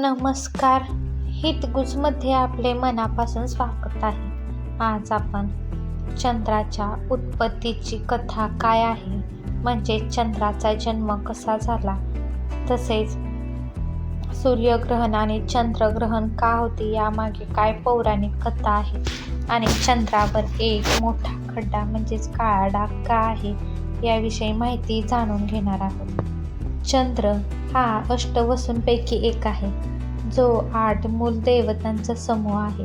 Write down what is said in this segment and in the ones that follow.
नमस्कार. हितगुजमध्ये आपले मनापासून स्वागत आहे. आज आपण चंद्राच्या उत्पत्तीची कथा काय आहे? म्हणजे चंद्राचा जन्म कसा झाला? तसेच सूर्यग्रहण आणि चंद्रग्रहण का होते? यामागे काय पौराणिक कथा आहे? आणि चंद्रावर एक मोठा खड्डा म्हणजेच काळा डाग का आहे? याविषयी माहिती जाणून घेणार आहोत. चंद्र हा अष्टवसूंपैकी एक आहे. जो आठ मूल देवतांचा समूह आहे.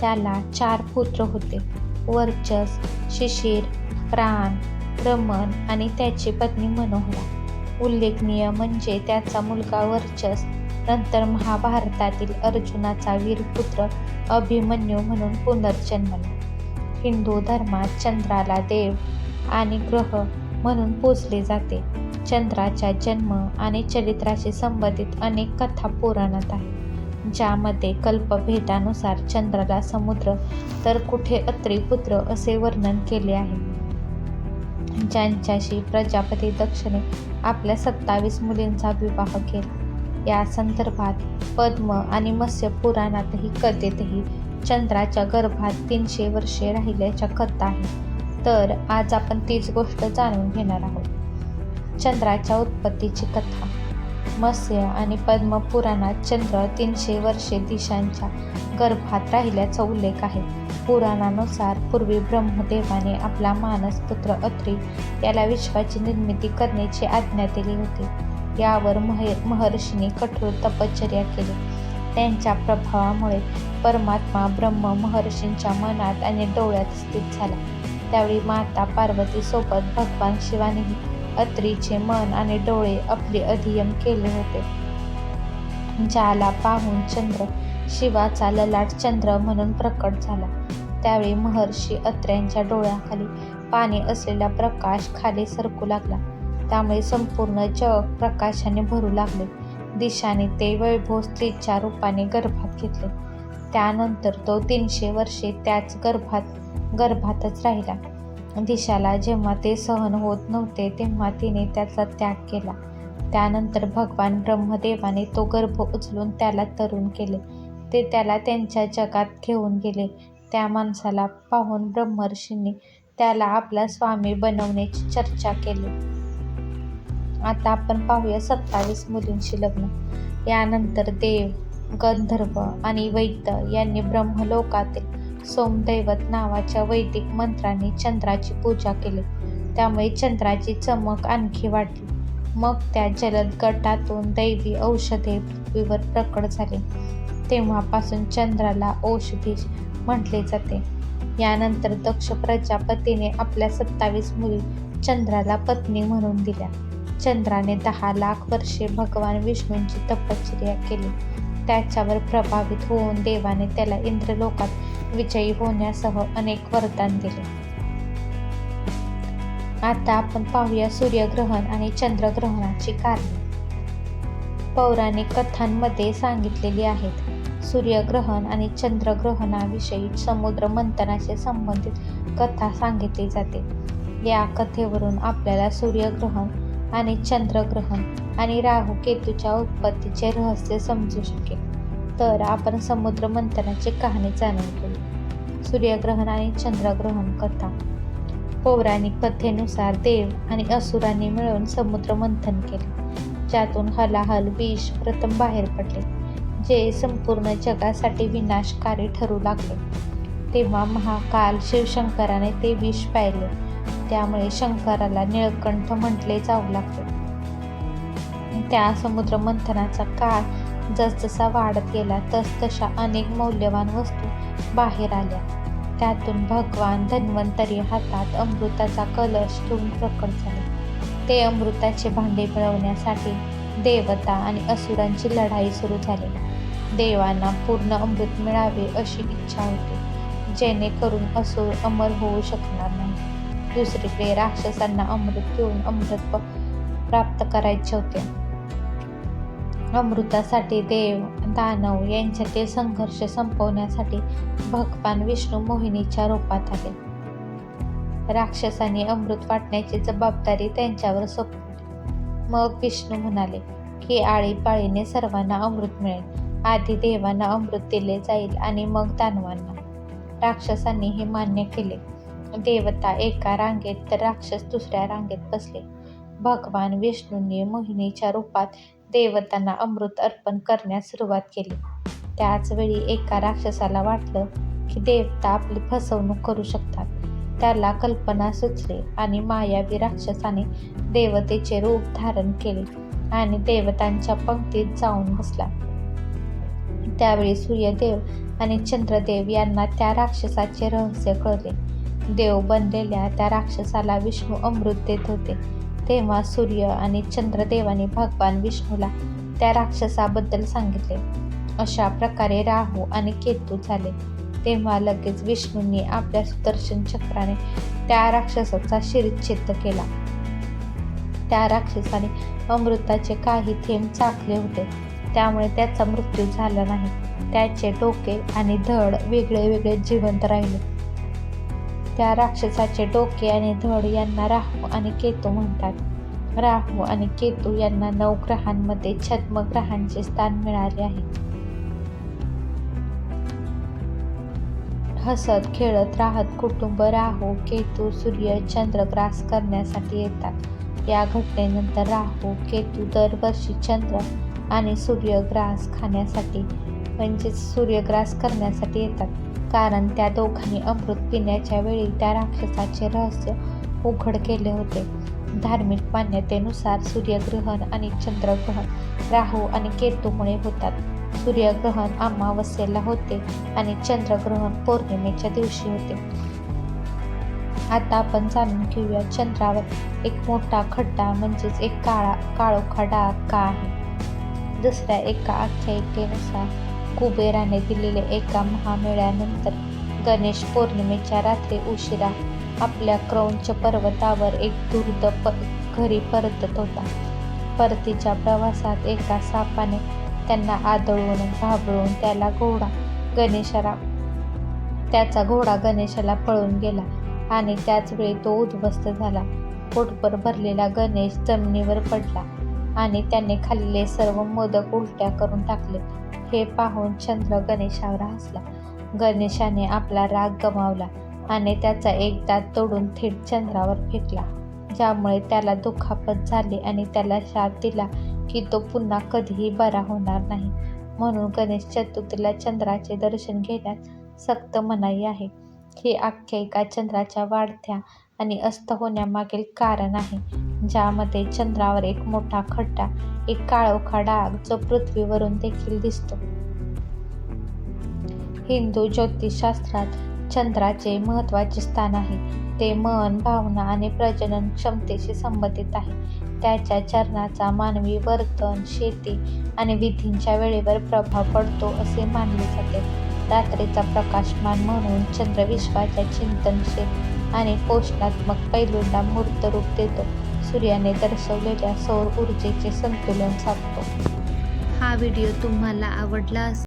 त्याला चार पुत्र होते. वर्चस शिशिर प्राण रमण आणि त्याची पत्नी मनोहरा. उल्लेखनीय म्हणजे त्याचा मुलगा वर्चस नंतर महाभारतातील अर्जुनाचा वीरपुत्र अभिमन्यू म्हणून पुनर्जन्मला हिंदू धर्मात चंद्राला देव आणि ग्रह म्हणून पूजले जाते. चंद्राच्या जन्म आणि चरित्राशी संबंधित अनेक कथा पुराणात आहेत ज्यामध्ये कल्पभेदानुसार चंद्राला समुद्र तर कुठे अत्रिपुत्र असे वर्णन केले आहे. ज्यांच्याशी प्रजापती दक्षिणे आपल्या सत्तावीस मुलींचा विवाह केला. या संदर्भात पद्म आणि मत्स्य पुराणातही कथेतही चंद्राच्या गर्भात तीनशे वर्षे राहिल्याच्या कथा आहेत. तर आज आपण तीच गोष्ट जाणून घेणार आहोत. चंद्राच्या उत्पत्तीची कथा. मत्स्य आणि पद्म पुराणात चंद्र तीनशे वर्षे दिशांच्या गर्भात राहिल्याचा उल्लेख आहे. पुराणानुसार पूर्वी ब्रह्मदेवाने आपला मानस पुत्र अत्री याला विश्वाची निर्मिती करण्याची आज्ञा दिली होती. यावर महर्षीने कठोर तपश्चर्या केली. त्यांच्या प्रभावामुळे परमात्मा ब्रह्म महर्षींच्या मनात आणि डोळ्यात स्थित झाला. त्यावेळी माता पार्वतीसोबत भगवान शिवानेही अत्रीचे मन आणि डोळे आपले अधियम केले होते. ज्याला पाहून चंद्र शिवाचा ललाट चंद्र म्हणून प्रकट झाला. त्यावेळी महर्षी अत्र्यांच्या डोळ्याखाली पाणी असलेला प्रकाश खाली सरकू लागला. त्यामुळे संपूर्ण जग प्रकाशाने भरू लागले. दिशाने ते वैभव स्त्रीच्या रूपाने गर्भात घेतले. त्यानंतर तो तीनशे वर्षे त्याच गर्भात गर्भातच राहिला. दिशाला जेव्हा ते सहन होत नव्हते तेव्हा तिने त्याचा त्याग केला. त्यानंतर भगवान ब्रह्मदेवाने तो गर्भ उचलून त्याला तरुण केले. ते त्याला त्यांच्या जगात घेऊन गेले. त्या माणसाला पाहून ब्रह्मर्षींनी त्याला आपला स्वामी बनवण्याची चर्चा केली. आता आपण पाहूया सत्तावीस मुलींशी लग्न. यानंतर देव गंधर्व आणि वैद्य यांनी ब्रह्मलोकातील सोमदैवत नावाच्या वैदिक मंत्राने चंद्राची पूजा केली. त्यामुळे चंद्राची चमक आणखी वाढली. मग त्या जलद गटातून दैवी औषधे पृथ्वीवर प्रकट झाले. तेव्हापासून चंद्राला औषधी म्हटले जाते. यानंतर दक्ष प्रजापतीने आपल्या सत्तावीस मुली चंद्राला पत्नी म्हणून दिल्या. चंद्राने दहा लाख वर्षे भगवान विष्णूंची तपश्चर्या केली. त्याच्यावर प्रभावित होऊन देवाने त्याला इंद्रलोकात विजयी होण्यासह अनेक वरदान दिले. आता आपण पाहूया सूर्यग्रहण आणि चंद्रग्रहणाची कारणे. पौराणिक कथांमध्ये सांगितलेली आहेत सूर्यग्रहण आणि चंद्रग्रहणाविषयी समुद्र मंथनाशी संबंधित कथा सांगितली जाते. या कथेवरून आपल्याला सूर्यग्रहण आणि चंद्रग्रहण आणि राहू केतूच्या उत्पत्तीचे रहस्य समजू शकेल. तर आपण समुद्र मंथनाची कहाणी जाणून घेऊ. सूर्यग्रहण आणि चंद्रग्रहण कथा. पौराणिक कथेनुसार देव आणि असुरांनी मिळून समुद्र मंथन केले ज्यातून हलाहल विष प्रथम बाहेर पडले जे संपूर्ण जगासाठी विनाशकारी ठरू लागले. तेव्हा महाकाल शिवशंकराने ते विष पाहिले त्यामुळे शंकराला निळकंठ म्हटले जाऊ लागले. त्या समुद्र मंथनाचा काळ जसजसा वाढत गेला तसतशा अनेक मौल्यवान वस्तू बाहेर आल्या. त्यातून भगवान धन्वंतरी हातात अमृताचा कलश ठेवून प्रकट झाले. ते अमृताचे भांडे मिळवण्यासाठी देवता आणि असुरांची लढाई सुरू झाली. देवांना पूर्ण अमृत मिळावे अशी इच्छा होती जेणेकरून असुर अमर होऊ शकणार नाही. दुसरीकडे राक्षसांना अमृत घेऊन अमृत प्राप्त करायचे होते. अमृतासाठी देव दानव यांच्यातील संघर्ष संपवण्यासाठी भगवान विष्णू मोहिनीच्या रूपात आले. राक्षसांनी अमृत वाटण्याची जबाबदारी त्यांच्यावर सोपवली. मग विष्णू म्हणाले की आळीपाळीने सर्वांना अमृत मिळेल. आधी देवांना अमृत दिले जाईल आणि मग दानवांना. राक्षसांनी हे मान्य केले. देवता एका रांगेत तर राक्षस दुसऱ्या रांगेत बसले. भगवान विष्णूंनी मोहिनीच्या रूपात देवतांना अमृत अर्पण करण्यास सुरुवात केली. त्याचवेळी एका राक्षसाला वाटलं की देवता आपली फसवणूक करू शकतात. त्याला कल्पना सुचली आणि मायावी राक्षसाने देवतेचे रूप धारण केले आणि देवतांच्या पंक्तीत जाऊन बसला. त्यावेळी सूर्यदेव आणि चंद्रदेव यांना त्या राक्षसाचे रहस्य कळले. देव बनलेल्या त्या राक्षसाला विष्णू अमृत देत होते. तेव्हा सूर्य आणि चंद्रदेवाने भगवान विष्णूला त्या राक्षसाबद्दल सांगितले. अशा प्रकारे राहू आणि केतू झाले. तेव्हा लगेच विष्णूंनी आपल्या सुदर्शन चक्राने त्या राक्षसाचा शिरच्छेद केला. त्या राक्षसाने अमृताचे काही थेंब चाकले होते. त्यामुळे त्याचा मृत्यू झाला नाही. त्याचे डोके आणि धड वेगळे वेगळे जिवंत राहिले. त्या राक्षसाचे डोके आणि धड यांना राहू आणि केतू म्हणतात. राहू आणि केतू यांना नऊ ग्रहांमध्ये छद्म ग्रहांचे स्थान मिळाले आहे. हसत खेळत राहत कुटुंब राहू केतू सूर्य चंद्र ग्रास करण्यासाठी येतात. या घटनेनंतर राहू केतू दरवर्षी चंद्र आणि सूर्यग्रास खाण्यासाठी म्हणजेच सूर्यग्रास करण्यासाठी येतात. कारण त्या दोघांनी अमृत पिण्याच्या वेळी त्या राक्षसाचे रहस्य उघड केले होते. धार्मिक मान्यतेनुसार सूर्यग्रहण आणि चंद्रग्रहण राहू आणि केतूमुळे होतात. सूर्यग्रहण अमावस्येला होते आणि चंद्रग्रहण पौर्णिमेच्या दिवशी होते. आता आपण जाणून घेऊया चंद्रावर एक मोठा खड्डा म्हणजेच एक काळा काळोखा डाग का आहे? दुसऱ्या एका आख्यायिकेनुसार कुबेराने दिलेले एका महामेळ्यानंतर गणेश पौर्णिमेच्या रात्री उशिरा आपल्या क्रौंच पर्वतावर एक दुर्द प घरी परतत होता. परतीच्या प्रवासात एका सापाने त्यांना आदळून घाबरून त्याला घोडा गणेशाला त्याचा घोडा गणेशाला पळून गेला आणि त्याच वेळी तो उद्ध्वस्त झाला. पोटभर भरलेला गणेश जमिनीवर पडला आणि त्याने खाल्लेले सर्व मोदक उलट्या करून टाकले. हे पाहून चंद्र गणेशावर हसला. गणेशाने आपला राग गमावला आणि त्याचा एक दात तोडून थेट चंद्रावर फेकला ज्यामुळे त्याला दुखापत झाली आणि त्याला शाप दिला की तो पुन्हा कधीही बरा होणार नाही. म्हणून गणेश चतुर्थीला चंद्राचे दर्शन घेण्यास सक्त मनाई आहे. ही आख्यायिका चंद्राच्या वाढत्या आणि अस्त होण्यामागील कारण आहे ज्यामध्ये चंद्रावर एक मोठा खड्डा एक काळोखा डाग जो पृथ्वीवरून देखील दिसतो. हिंदू ज्योतिषशास्त्रात चंद्राचे महत्त्वाचे स्थान आहे. ते मन भावना आणि प्रजनन क्षमतेशी संबंधित आहे. त्याच्या चरणाचा मानवी वर्तन शेती आणि विधींच्या वेळेवर प्रभाव पडतो असे मानले जाते. रात्रीचा प्रकाशमान म्हणून चंद्र विश्वाच्या चिंतनशील आणि पोषणात्मक पैलूंना मूर्त रूप देतो. सूर्याने दर्शवलेल्या सौर ऊर्जेचे संतुलन साधतो. हा व्हिडिओ तुम्हाला आवडला असेल